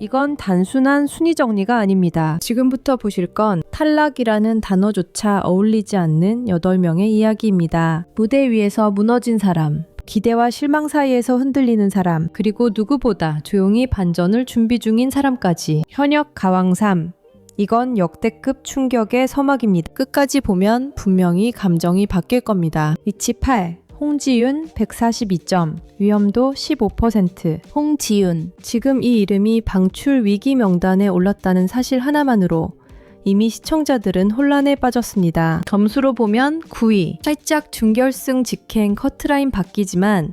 이건 단순한 순위 정리가 아닙니다. 지금부터 보실 건 탈락이라는 단어조차 어울리지 않는 8명의 이야기입니다. 무대 위에서 무너진 사람, 기대와 실망 사이에서 흔들리는 사람, 그리고 누구보다 조용히 반전을 준비 중인 사람까지 현역 가왕3. 이건 역대급 충격의 서막입니다. 끝까지 보면 분명히 감정이 바뀔 겁니다. 위치 8. 홍지윤 142점, 위험도 15%. 홍지윤. 지금 이 이름이 방출 위기 명단에 올랐다는 사실 하나만으로 이미 시청자들은 혼란에 빠졌습니다. 점수로 보면 9위. 살짝 준결승 직행 커트라인 바뀌지만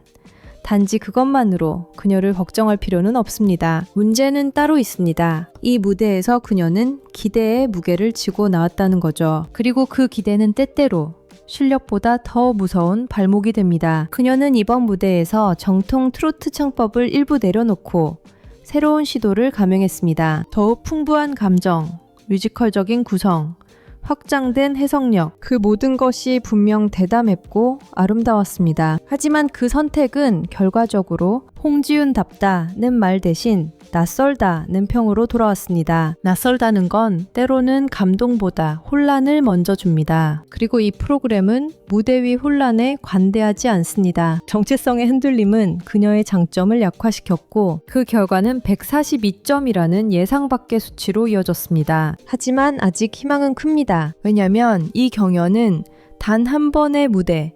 단지 그것만으로 그녀를 걱정할 필요는 없습니다. 문제는 따로 있습니다. 이 무대에서 그녀는 기대의 무게를 지고 나왔다는 거죠. 그리고 그 기대는 때때로 실력보다 더 무서운 발목이 됩니다. 그녀는 이번 무대에서 정통 트로트 창법을 일부 내려놓고 새로운 시도를 감행했습니다. 더욱 풍부한 감정, 뮤지컬적인 구성, 확장된 해석력, 그 모든 것이 분명 대담했고 아름다웠습니다. 하지만 그 선택은 결과적으로 홍지윤답다는 말 대신 낯설다는 평으로 돌아왔습니다. 낯설다는 건 때로는 감동보다 혼란을 먼저 줍니다. 그리고 이 프로그램은 무대 위 혼란에 관대하지 않습니다. 정체성의 흔들림은 그녀의 장점을 약화시켰고 그 결과는 142점이라는 예상 밖의 수치로 이어졌습니다. 하지만 아직 희망은 큽니다. 왜냐면 이 경연은 단 한 번의 무대,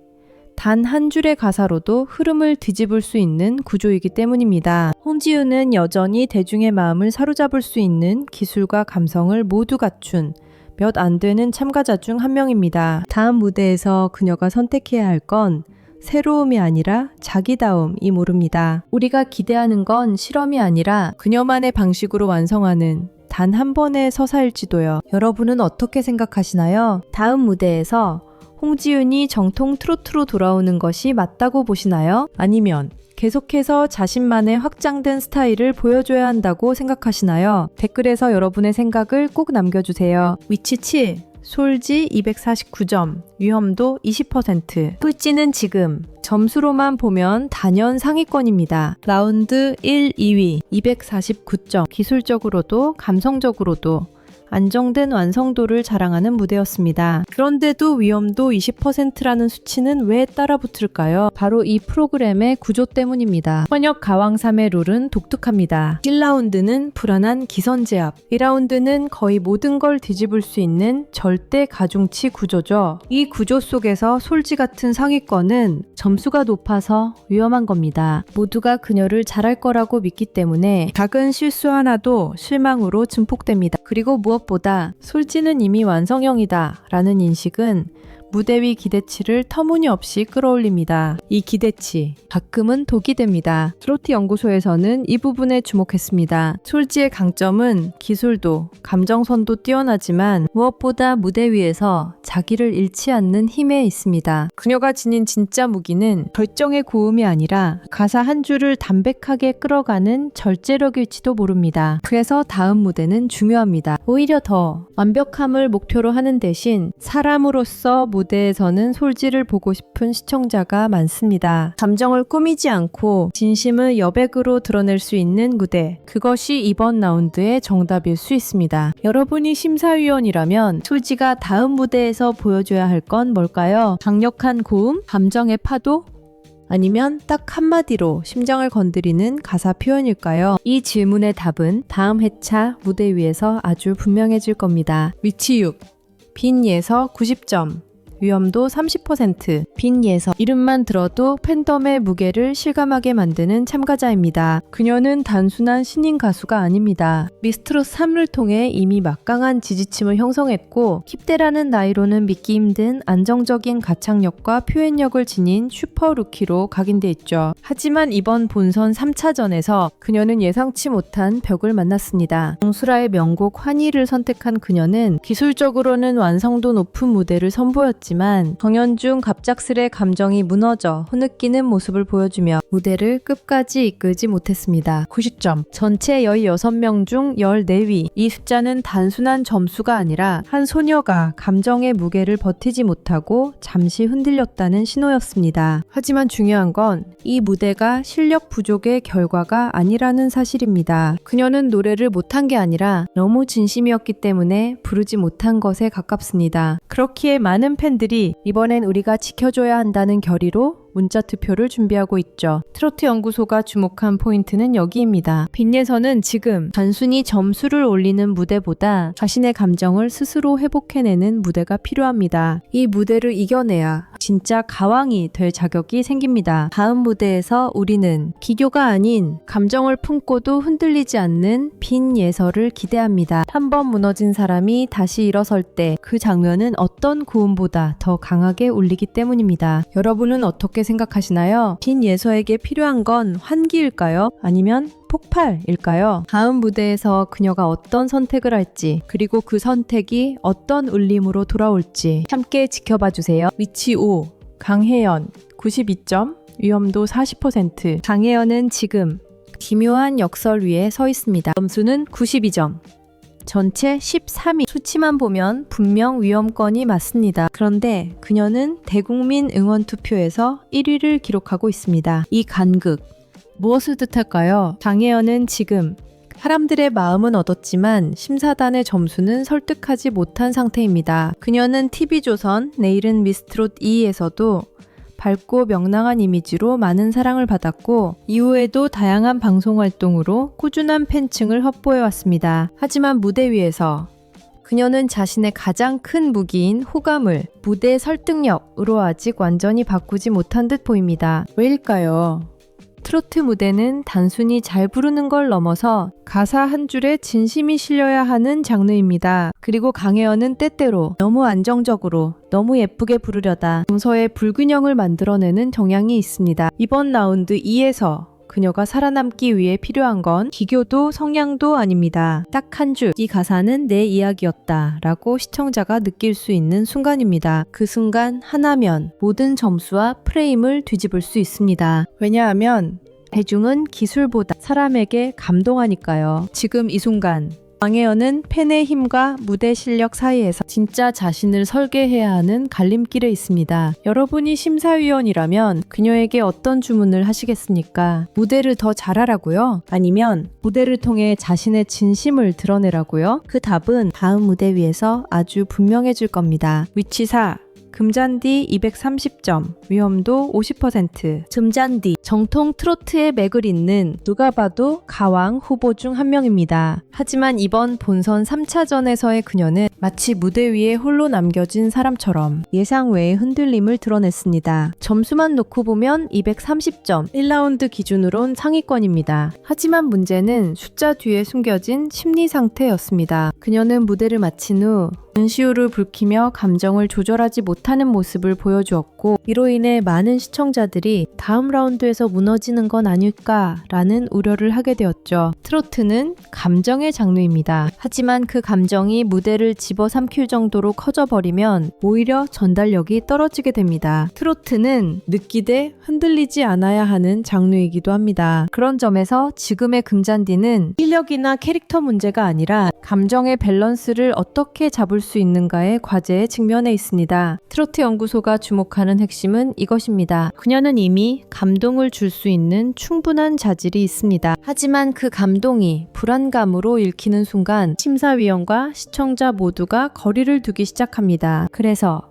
단 한 줄의 가사로도 흐름을 뒤집을 수 있는 구조이기 때문입니다. 홍지윤은 여전히 대중의 마음을 사로잡을 수 있는 기술과 감성을 모두 갖춘 몇 안 되는 참가자 중 한 명입니다. 다음 무대에서 그녀가 선택해야 할건 새로움이 아니라 자기다움이 모릅니다. 우리가 기대하는 건 실험이 아니라 그녀만의 방식으로 완성하는 단 한 번의 서사일지도요. 여러분은 어떻게 생각하시나요? 다음 무대에서 홍지윤이 정통 트로트로 돌아오는 것이 맞다고 보시나요? 아니면 계속해서 자신만의 확장된 스타일을 보여줘야 한다고 생각하시나요? 댓글에서 여러분의 생각을 꼭 남겨주세요. 위치 7. 솔지 249점, 위험도 20%. 꿀찌는 지금 점수로만 보면 단연 상위권입니다. 라운드 1, 2위 249점. 기술적으로도 감성적으로도 안정된 완성도를 자랑하는 무대였습니다. 그런데도 위험도 20%라는 수치는 왜 따라붙을까요? 바로 이 프로그램의 구조 때문입니다. 현역 가왕3의 룰은 독특합니다. 1라운드는 불안한 기선제압, 2라운드는 거의 모든 걸 뒤집을 수 있는 절대 가중치 구조죠. 이 구조 속에서 솔지 같은 상위권은 점수가 높아서 위험한 겁니다. 모두가 그녀를 잘할 거라고 믿기 때문에 작은 실수 하나도 실망으로 증폭됩니다. 그리고 무엇 보다 솔지는 이미 완성형이다 라는 인식은 무대 위 기대치를 터무니없이 끌어올립니다. 이 기대치, 가끔은 독이 됩니다. 트로트 연구소에서는 이 부분에 주목했습니다. 솔지의 강점은 기술도, 감정선도 뛰어나지만 무엇보다 무대 위에서 자기를 잃지 않는 힘에 있습니다. 그녀가 지닌 진짜 무기는 결정의 고음이 아니라 가사 한 줄을 담백하게 끌어가는 절제력일지도 모릅니다. 그래서 다음 무대는 중요합니다. 오히려 더 완벽함을 목표로 하는 대신 사람으로서 무 대에서는 솔지를 보고 싶은 시청자가 많습니다. 감정을 꾸미지 않고 진심을 여백으로 드러낼 수 있는 무대. 그것이 이번 라운드의 정답일 수 있습니다. 여러분이 심사위원이라면 솔지가 다음 무대에서 보여줘야 할 건 뭘까요? 강력한 고음? 감정의 파도? 아니면 딱 한마디로 심장을 건드리는 가사 표현일까요? 이 질문의 답은 다음 회차 무대 위에서 아주 분명해질 겁니다. 위치 6. 빈 예서 90점. 위험도 30%. 빈 예서. 이름만 들어도 팬덤의 무게를 실감하게 만드는 참가자입니다. 그녀는 단순한 신인 가수가 아닙니다. 미스트롯 3를 통해 이미 막강한 지지층을 형성했고, 10대라는 나이로는 믿기 힘든 안정적인 가창력과 표현력을 지닌 슈퍼 루키로 각인돼 있죠. 하지만 이번 본선 3차전에서 그녀는 예상치 못한 벽을 만났습니다. 정수라의 명곡 환희를 선택한 그녀는 기술적으로는 완성도 높은 무대를 선보였지 있었지만 정연중 갑작스레 감정이 무너져 흐느끼는 모습을 보여주며 무대를 끝까지 이끌지 못했습니다. 90점. 전체 16명 중 14위. 이 숫자는 단순한 점수가 아니라 한 소녀가 감정의 무게를 버티지 못하고 잠시 흔들렸다는 신호였습니다. 하지만 중요한 건 이 무대가 실력 부족의 결과가 아니라는 사실입니다. 그녀는 노래를 못한 게 아니라 너무 진심이었기 때문에 부르지 못한 것에 가깝습니다. 그렇기에 많은 팬들 이 이번엔 우리가 지켜줘야 한다는 결의로 문자 투표를 준비하고 있죠. 트로트 연구소가 주목한 포인트는 여기입니다. 빈예선은 지금 단순히 점수를 올리는 무대보다 자신의 감정을 스스로 회복해내는 무대가 필요합니다. 이 무대를 이겨내야 진짜 가왕이 될 자격이 생깁니다. 다음 무대에서 우리는 기교가 아닌 감정을 품고도 흔들리지 않는 빈 예서를 기대합니다. 한 번 무너진 사람이 다시 일어설 때 그 장면은 어떤 고음보다 더 강하게 울리기 때문입니다. 여러분은 어떻게 생각하시나요? 빈 예서에게 필요한 건 환기일까요? 아니면 폭발일까요? 다음 무대에서 그녀가 어떤 선택을 할지, 그리고 그 선택이 어떤 울림으로 돌아올지 함께 지켜봐 주세요. 위치 5. 강혜연 92점, 위험도 40%. 강혜연은 지금 기묘한 역설 위에 서 있습니다. 점수는 92점. 전체 13위. 수치만 보면 분명 위험권이 맞습니다. 그런데 그녀는 대국민 응원 투표에서 1위를 기록하고 있습니다. 이 간극. 무엇을 뜻할까요? 장혜연은 지금 사람들의 마음은 얻었지만 심사단의 점수는 설득하지 못한 상태입니다. 그녀는 TV조선 내일은 미스트롯 2에서도 밝고 명랑한 이미지로 많은 사랑을 받았고 이후에도 다양한 방송 활동으로 꾸준한 팬층을 확보해 왔습니다. 하지만 무대 위에서 그녀는 자신의 가장 큰 무기인 호감을 무대 설득력으로 아직 완전히 바꾸지 못한 듯 보입니다. 왜일까요? 트로트 무대는 단순히 잘 부르는 걸 넘어서 가사 한 줄에 진심이 실려야 하는 장르입니다. 그리고 강혜연은 때때로 너무 안정적으로 너무 예쁘게 부르려다 정서의 불균형을 만들어내는 경향이 있습니다. 이번 라운드 2에서 그녀가 살아남기 위해 필요한 건 기교도 성량도 아닙니다. 딱 한 줄, 이 가사는 내 이야기였다 라고 시청자가 느낄 수 있는 순간입니다. 그 순간 하나면 모든 점수와 프레임을 뒤집을 수 있습니다. 왜냐하면 대중은 기술보다 사람에게 감동하니까요. 지금 이 순간 왕혜연은 팬의 힘과 무대 실력 사이에서 진짜 자신을 설계해야 하는 갈림길에 있습니다. 여러분이 심사위원이라면 그녀에게 어떤 주문을 하시겠습니까? 무대를 더 잘하라고요? 아니면 무대를 통해 자신의 진심을 드러내라고요? 그 답은 다음 무대 위에서 아주 분명해질 겁니다. 위치 4. 금잔디 230점, 위험도 50%. 금잔디, 정통 트로트의 맥을 잇는 누가 봐도 가왕 후보 중 한 명입니다. 하지만 이번 본선 3차전에서의 그녀는 마치 무대 위에 홀로 남겨진 사람처럼 예상 외의 흔들림을 드러냈습니다. 점수만 놓고 보면 230점, 1라운드 기준으론 상위권입니다. 하지만 문제는 숫자 뒤에 숨겨진 심리 상태였습니다. 그녀는 무대를 마친 후 눈시울을 붉히며 감정을 조절하지 못하는 모습을 보여주었고 이로 인해 많은 시청자들이 다음 라운드에서 무너지는 건 아닐까라는 우려를 하게 되었죠. 트로트는 감정의 장르입니다. 하지만 그 감정이 무대를 집어삼킬 정도로 커져버리면 오히려 전달력이 떨어지게 됩니다. 트로트는 느끼되 흔들리지 않아야 하는 장르이기도 합니다. 그런 점에서 지금의 금잔디는 실력이나 캐릭터 문제가 아니라 감정의 밸런스를 어떻게 잡을 수 있는가의 과제에 직면해 있습니다. 트로트 연구소가 주목하는 핵심은 이것입니다. 그녀는 이미 감동을 줄 수 있는 충분한 자질이 있습니다. 하지만 그 감동이 불안감으로 읽히는 순간 심사위원과 시청자 모두가 거리를 두기 시작합니다. 그래서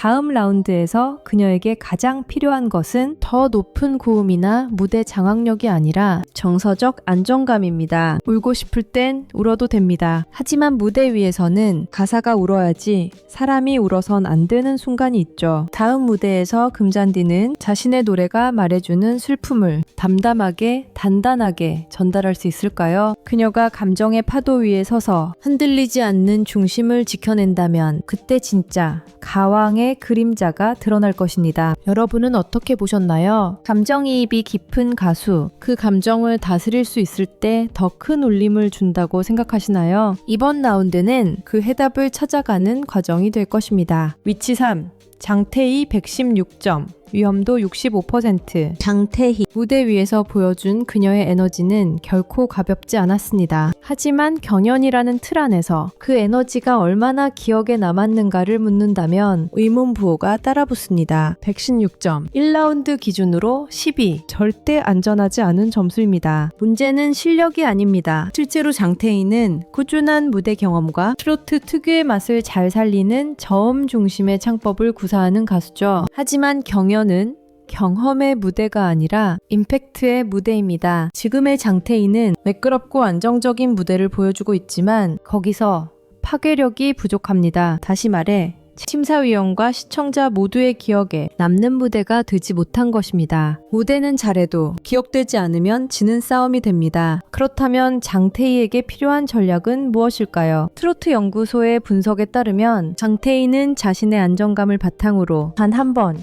다음 라운드에서 그녀에게 가장 필요한 것은 더 높은 고음이나 무대 장악력이 아니라 정서적 안정감입니다. 울고 싶을 땐 울어도 됩니다. 하지만 무대 위에서는 가사가 울어야지 사람이 울어선 안 되는 순간이 있죠. 다음 무대에서 금잔디는 자신의 노래가 말해주는 슬픔을 담담하게 단단하게 전달할 수 있을까요? 그녀가 감정의 파도 위에 서서 흔들리지 않는 중심을 지켜낸다면 그때 진짜 가왕의 그림자가 드러날 것입니다. 여러분은 어떻게 보셨나요? 감정이입이 깊은 가수, 그 감정을 다스릴 수 있을 때 더 큰 울림을 준다고 생각하시나요? 이번 라운드는 그 해답을 찾아가는 과정이 될 것입니다. 위치 3. 장태희 116점, 위험도 65%. 장태희 무대 위에서 보여준 그녀의 에너지는 결코 가볍지 않았습니다. 하지만 경연이라는 틀 안에서 그 에너지가 얼마나 기억에 남았는가를 묻는다면 의문 부호가 따라붙습니다. 116점. 1라운드 기준으로 10위. 절대 안전하지 않은 점수입니다. 문제는 실력이 아닙니다. 실제로 장태희는 꾸준한 무대 경험과 트로트 특유의 맛을 잘 살리는 저음 중심의 창법을 구사하는 가수죠. 하지만 경연 은 경험의 무대가 아니라 임팩트의 무대입니다. 지금의 장태희는 매끄럽고 안정적인 무대를 보여주고 있지만 거기서 파괴력이 부족합니다. 다시 말해 심사위원과 시청자 모두의 기억에 남는 무대가 되지 못한 것입니다. 무대는 잘해도 기억되지 않으면 지는 싸움이 됩니다. 그렇다면 장태희에게 필요한 전략은 무엇일까요? 트로트 연구소의 분석에 따르면 장태희는 자신의 안정감을 바탕으로 단 한 번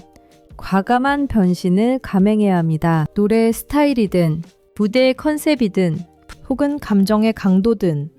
과감한 변신을 감행해야 합니다. 노래의 스타일이든 무대의 컨셉이든 혹은 감정의 강도든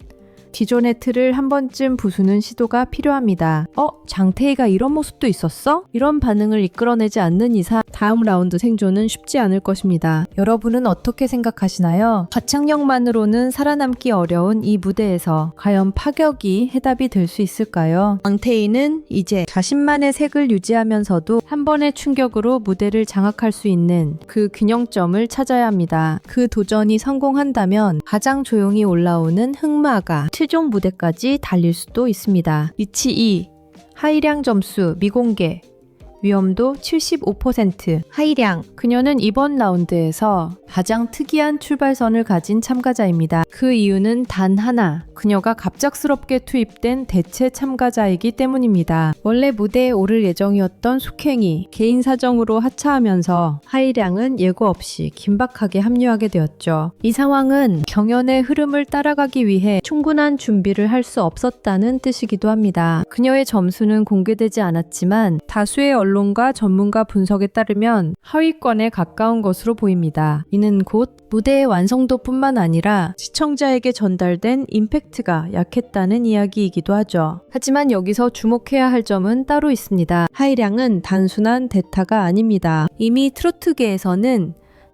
기존의 틀을 한 번쯤 부수는 시도가 필요합니다. 어? 장태희가 이런 모습도 있었어? 이런 반응을 이끌어내지 않는 이상 다음 라운드 생존은 쉽지 않을 것입니다. 여러분은 어떻게 생각하시나요? 가창력만으로는 살아남기 어려운 이 무대에서 과연 파격이 해답이 될 수 있을까요? 장태희는 이제 자신만의 색을 유지하면서도 한 번의 충격으로 무대를 장악할 수 있는 그 균형점을 찾아야 합니다. 그 도전이 성공한다면 가장 조용히 올라오는 흑마가 최종 무대까지 달릴 수도 있습니다. 위치 2. 하이량 점수 미공개. 위험도 75%. 하이량. 그녀는 이번 라운드에서 가장 특이한 출발선을 가진 참가자입니다. 그 이유는 단 하나. 그녀가 갑작스럽게 투입된 대체 참가자이기 때문입니다. 원래 무대에 오를 예정이었던 숙행이 개인 사정으로 하차하면서 하이량은 예고 없이 긴박하게 합류하게 되었죠. 이 상황은 경연의 흐름을 따라가기 위해 충분한 준비를 할 수 없었다는 뜻이기도 합니다. 그녀의 점수는 공개되지 않았지만 다수의 언론 과 전문가 분석에 따르면 하위권에 가까운 것으로 보입니다. 이는 곧 무대의 완성도뿐만 아니라 시청자에게 전달된 임팩트가 약했다는 이야기이기도 하죠. 하지만 여기서 주목해야 할 점은 따로 있습니다. 하이량은 단순한 대타가 아닙니다. 이미 트로트계에서는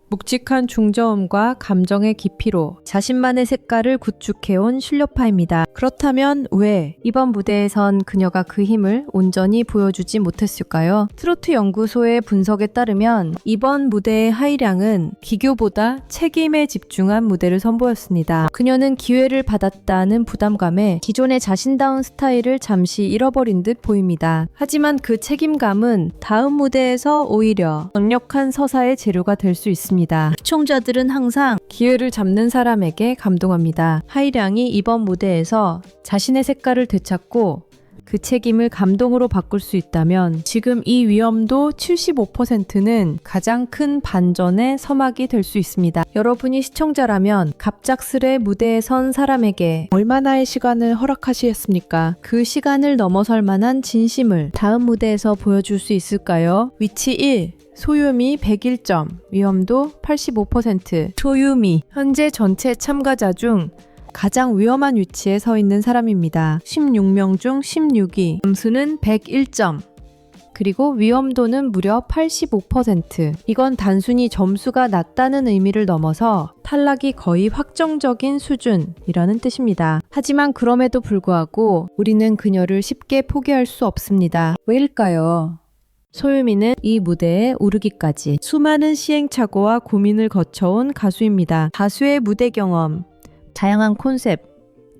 묵직한 중저음과 감정의 깊이로 자신만의 색깔을 구축해온 실력파입니다. 그렇다면 왜 이번 무대에선 그녀가 그 힘을 온전히 보여주지 못했을까요? 트로트 연구소의 분석에 따르면 이번 무대의 하이량은 기교보다 책임에 집중한 무대를 선보였습니다. 그녀는 기회를 받았다는 부담감에 기존의 자신다운 스타일을 잠시 잃어버린 듯 보입니다. 하지만 그 책임감은 다음 무대에서 오히려 강력한 서사의 재료가 될 수 있습니다. 시청자들은 항상 기회를 잡는 사람에게 감동합니다. 하이량이 이번 무대에서 자신의 색깔을 되찾고 그 책임을 감동으로 바꿀 수 있다면 지금 이 위험도 75%는 가장 큰 반전의 서막이 될 수 있습니다. 여러분이 시청자라면 갑작스레 무대에 선 사람에게 얼마나의 시간을 허락하시겠습니까? 그 시간을 넘어설 만한 진심을 다음 무대에서 보여줄 수 있을까요? 위치 1. 소유미 101점, 위험도 85%. 소유미, 현재 전체 참가자 중 가장 위험한 위치에 서 있는 사람입니다. 16명 중 16위. 점수는 101점. 그리고 위험도는 무려 85%. 이건 단순히 점수가 낮다는 의미를 넘어서 탈락이 거의 확정적인 수준이라는 뜻입니다. 하지만 그럼에도 불구하고 우리는 그녀를 쉽게 포기할 수 없습니다. 왜일까요? 소유미는 이 무대에 오르기까지 수많은 시행착오와 고민을 거쳐온 가수입니다. 다수의 무대 경험, 다양한 콘셉트,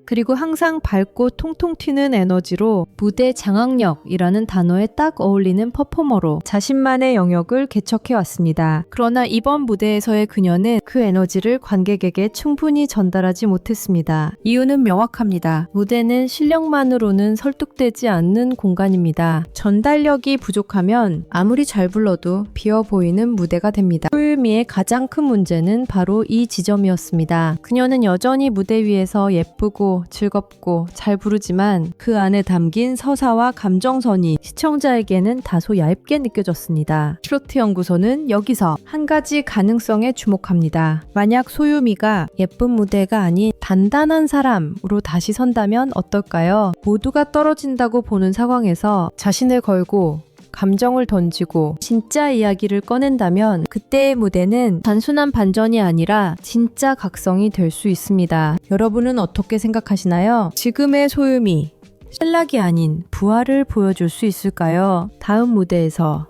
그리고 항상 밝고 통통 튀는 에너지로 무대 장악력이라는 단어에 딱 어울리는 퍼포머로 자신만의 영역을 개척해 왔습니다. 그러나 이번 무대에서의 그녀는 그 에너지를 관객에게 충분히 전달하지 못했습니다. 이유는 명확합니다. 무대는 실력만으로는 설득되지 않는 공간입니다. 전달력이 부족하면 아무리 잘 불러도 비어 보이는 무대가 됩니다. 소유미의 가장 큰 문제는 바로 이 지점이었습니다. 그녀는 여전히 무대 위에서 예쁘고 즐겁고 잘 부르지만 그 안에 담긴 서사와 감정선이 시청자에게는 다소 얇게 느껴졌습니다. 트로트 연구소는 여기서 한 가지 가능성에 주목합니다. 만약 소유미가 예쁜 무대가 아닌 단단한 사람으로 다시 선다면 어떨까요? 모두가 떨어진다고 보는 상황에서 자신을 걸고 감정을 던지고 진짜 이야기를 꺼낸다면 그때의 무대는 단순한 반전이 아니라 진짜 각성이 될 수 있습니다. 여러분은 어떻게 생각하시나요? 지금의 소유미, 셀락이 아닌 부활을 보여줄 수 있을까요? 다음 무대에서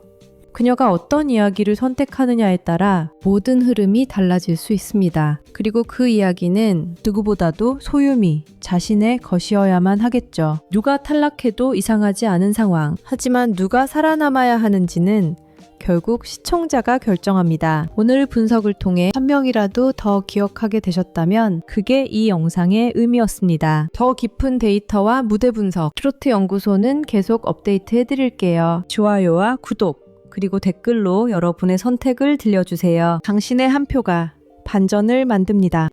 그녀가 어떤 이야기를 선택하느냐에 따라 모든 흐름이 달라질 수 있습니다. 그리고 그 이야기는 누구보다도 소유미 자신의 것이어야만 하겠죠. 누가 탈락해도 이상하지 않은 상황. 하지만 누가 살아남아야 하는지는 결국 시청자가 결정합니다. 오늘 분석을 통해 한 명이라도 더 기억하게 되셨다면 그게 이 영상의 의미였습니다. 더 깊은 데이터와 무대 분석, 트로트 연구소는 계속 업데이트 해드릴게요. 좋아요와 구독, 그리고 댓글로 여러분의 선택을 들려주세요. 당신의 한 표가 반전을 만듭니다.